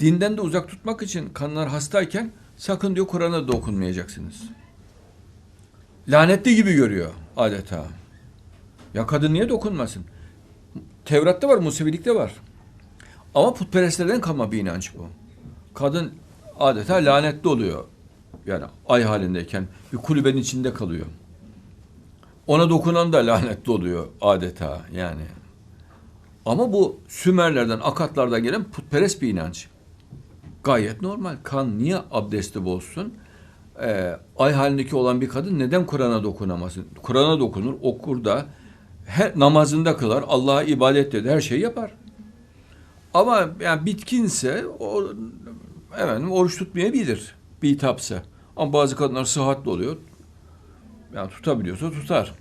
Dinden de uzak tutmak için kanlar hastayken sakın diyor Kur'an'a dokunmayacaksınız. Lanetli gibi görüyor adeta. Ya kadın niye dokunmasın? Tevrat'ta var, Musevilikte var. Ama putperestlerden kalma bir inanç bu. Kadın adeta lanetli oluyor. Yani ay halindeyken bir kulübenin içinde kalıyor. Ona dokunan da lanetli oluyor adeta yani. Ama bu Sümerlerden, Akatlardan gelen putperest bir inanç. Gayet normal. Kan niye abdesti bozsun? Ee, ay halindeki olan bir kadın neden Kur'an'a dokunamasın? Kur'an'a dokunur, okur da her namazında kılar, Allah'a ibadet eder, her şeyi yapar. Ama yani bitkinse o efendim oruç tutmayabilir. Bir hitapsa. Ama bazı kadınlar sıhhatli oluyor. Yani tutabiliyorsa tutar.